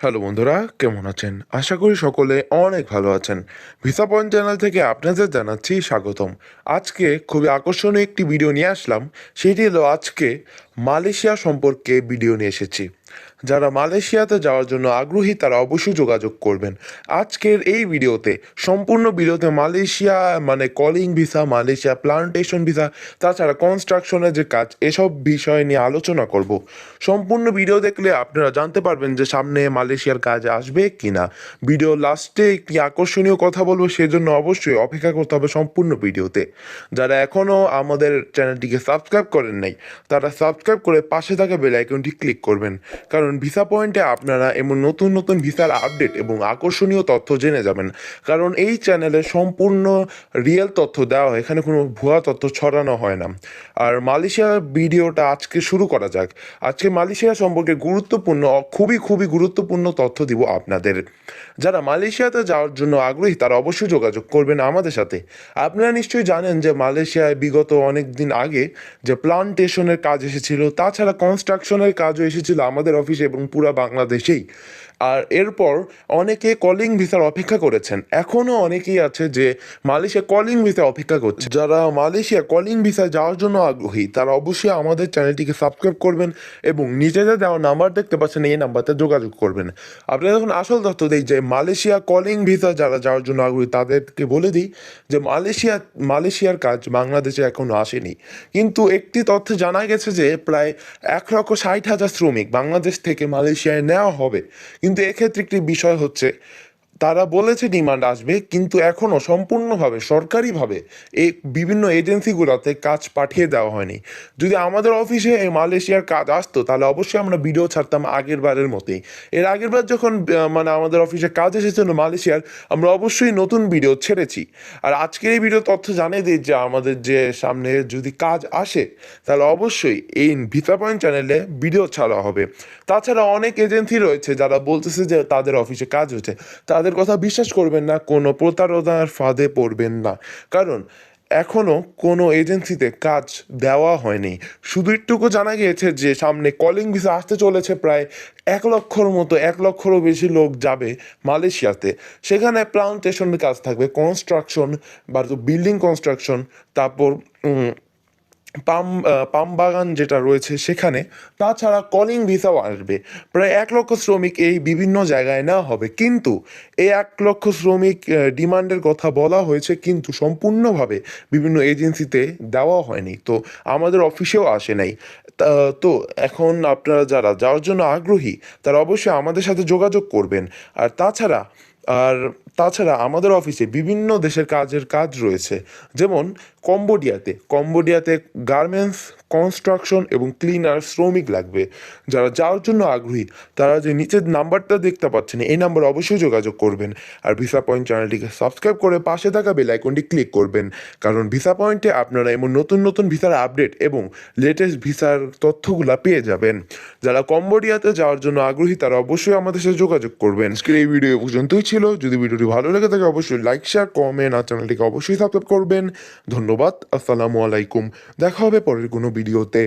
Hello বন্ধুরা, কেমন আছেন? আশা করি সকলে অনেক ভালো আছেন। ভিসা পয়েন্ট চ্যানেল থেকে আপনাদের জানাচ্ছি স্বাগতম। আজকে খুবই আকর্ষণীয় একটি ভিডিও নিয়ে আসলাম। সেটি হলো আজকে মালয়েশিয়া সম্পর্কে ভিডিও নিয়ে এসেছি। যারা মালয়েশিয়াতে যাওয়ার জন্য আগ্রহী, তারা অবশ্যই যোগাযোগ করবেন। আজকের এই ভিডিওতে সম্পূর্ণ ভিডিওতে মালয়েশিয়া মানে calling visa Malaysia plantation visa তাছাড়া কনস্ট্রাকশনের যে কাজ, এসব বিষয় নিয়ে আলোচনা করব। সম্পূর্ণ ভিডিও দেখলে আপনারা জানতে পারবেন যে সামনে মালয়েশিয়ার কাজ আসবে কি না ভিডিও লাস্টে একটি আকর্ষণীয় কথা বলব, সেজন্য অবশ্যই অপেক্ষা করতে হবে সম্পূর্ণ ভিডিওতে। যারা এখনও আমাদের চ্যানেলটিকে সাবস্ক্রাইব করেন নাই, তারা সাবস্ক্রাইব করে পাশে থাকা বেল আইকনটি ক্লিক করবেন। কারণ ভিসা পয়েন্টে আপনারা এমন নতুন নতুন ভিসার আপডেট এবং আকর্ষণীয় তথ্য জেনে যাবেন। কারণ এই চ্যানেলে সম্পূর্ণ রিয়েল তথ্য দেওয়া হয়, এখানে কোনো ভুয়া তথ্য ছড়ানো হয় না। আর মালয়েশিয়া ভিডিওটা আজকে শুরু করা যাক। আজকে মালয়েশিয়া সম্পর্কে গুরুত্বপূর্ণ, খুবই খুবই গুরুত্বপূর্ণ তথ্য দিব আপনাদের। যারা মালয়েশিয়াতে যাওয়ার জন্য আগ্রহী, তারা অবশ্যই যোগাযোগ করবেন আমাদের সাথে। আপনারা নিশ্চয়ই জানেন যে মালয়েশিয়ায় বিগত অনেক দিন আগে যে প্লান্টেশনের কাজ এসেছিল, তাছাড়া কনস্ট্রাকশনের কাজও এসেছিল আমাদের অফিসে এবং পুরো বাংলাদেশেই। আর এরপর অনেকে কলিং ভিসার অপেক্ষা করেছেন। এখনও অনেকেই আছে যে মালয়েশিয়া কলিং ভিসা অপেক্ষা করছে। যারা মালয়েশিয়া কলিং ভিসা যাওয়ার জন্য আগ্রহী, তারা অবশ্যই আমাদের চ্যানেলটিকে সাবস্ক্রাইব করবেন এবং নিজেদের দেওয়া নাম্বার দেখতে পাচ্ছেন, এই নাম্বারতে যোগাযোগ করবেন। আপনারা যখন আসল তথ্য দিই যে মালয়েশিয়া কলিং ভিসা যারা যাওয়ার জন্য আগ্রহী, তাদেরকে বলে দিই যে মালয়েশিয়া, মালয়েশিয়ার কাজ বাংলাদেশে এখনও আসেনি। কিন্তু একটি তথ্য জানা গেছে যে প্রায় এক লক্ষ ষাট হাজার শ্রমিক বাংলাদেশ থেকে মালয়েশিয়ায় নেওয়া হবে। কিন্তু এক্ষেত্রে একটি বিষয় হচ্ছে তারা বলেছে ডিমান্ড আসবে, কিন্তু এখনও সম্পূর্ণভাবে, সরকারিভাবে এই বিভিন্ন এজেন্সিগুলোতে কাজ পাঠিয়ে দেওয়া হয়নি। যদি আমাদের অফিসে এই মালয়েশিয়ার কাজ আসতো, তাহলে অবশ্যই আমরা ভিডিও ছাড়তাম আগের বারের মতোই। এর আগের বার যখন মানে আমাদের অফিসে কাজ এসেছিল মালয়েশিয়ার, আমরা অবশ্যই নতুন ভিডিও ছেড়েছি। আর আজকের এই ভিডিও তথ্য জানিয়ে দিই যে, আমাদের যে সামনে যদি কাজ আসে, তাহলে অবশ্যই এই ভিসা পয়েন্ট চ্যানেলে ভিডিও ছাড়া হবে। তাছাড়া অনেক এজেন্সি রয়েছে যারা বলতেছে যে তাদের অফিসে কাজ হচ্ছে, তাদের কথা বিশ্বাস করবেন না, কোনো প্রতারণার ফাঁদে পড়বেন না। কারণ এখনও কোনো এজেন্সিতে কাজ দেওয়া হয়নি। শুধু একটুকু জানা গিয়েছে যে, সামনে কলিং ভিসা আসতে চলেছে প্রায় এক লক্ষর মতো, এক লক্ষরও বেশি লোক যাবে মালয়েশিয়াতে। সেখানে প্লান্টেশনের কাজ থাকবে, কনস্ট্রাকশন বা বিল্ডিং কনস্ট্রাকশন, তারপর পাম পাম বাগান যেটা রয়েছে সেখানে, তাছাড়া কলিং ভিসাও আসবে। প্রায় এক লক্ষ শ্রমিক এই বিভিন্ন জায়গায় নেওয়া হবে। কিন্তু এই এক লক্ষ শ্রমিক ডিমান্ডের কথা বলা হয়েছে, কিন্তু সম্পূর্ণভাবে বিভিন্ন এজেন্সিতে দেওয়া হয়নি। তো আমাদের অফিসেও আসে নাই। তো এখন আপনারা যারা যাওয়ার জন্য আগ্রহী, তারা অবশ্যই আমাদের সাথে যোগাযোগ করবেন। আর তাছাড়া, আর তাছাড়া আমাদের অফিসে বিভিন্ন দেশের কাজের কাজ রয়েছে। যেমন কম্বোডিয়াতে কম্বোডিয়াতে গার্মেন্টস, কনস্ট্রাকশন এবং ক্লিনার শ্রমিক লাগবে। যারা যাওয়ার জন্য আগ্রহী, তারা যে নিচের নাম্বারটা দেখতে পাচ্ছেন, এই নাম্বার অবশ্যই যোগাযোগ করবেন। আর ভিসা পয়েন্ট চ্যানেলটিকে সাবস্ক্রাইব করে পাশে থাকা বেল আইকনটি ক্লিক করবেন। কারণ ভিসা পয়েন্টে আপনারা এমন নতুন নতুন ভিসার আপডেট এবং লেটেস্ট ভিসার তথ্যগুলা পেয়ে যাবেন। যারা কম্বোডিয়াতে যাওয়ার জন্য আগ্রহী, তারা অবশ্যই আমাদের সাথে যোগাযোগ করবেন। আজকের এই ভিডিও পর্যন্তই ছিল। যদি ভিডিওটি ভালো লেগে থাকে অবশ্যই লাইক শেয়ার কমেন্ট আর চ্যানেলটিকে অবশ্যই সাবস্ক্রাইব করবেন। ধন্যবাদ, আসসালামু আলাইকুম। দেখা হবে পরের কোনো ভিডিওতে।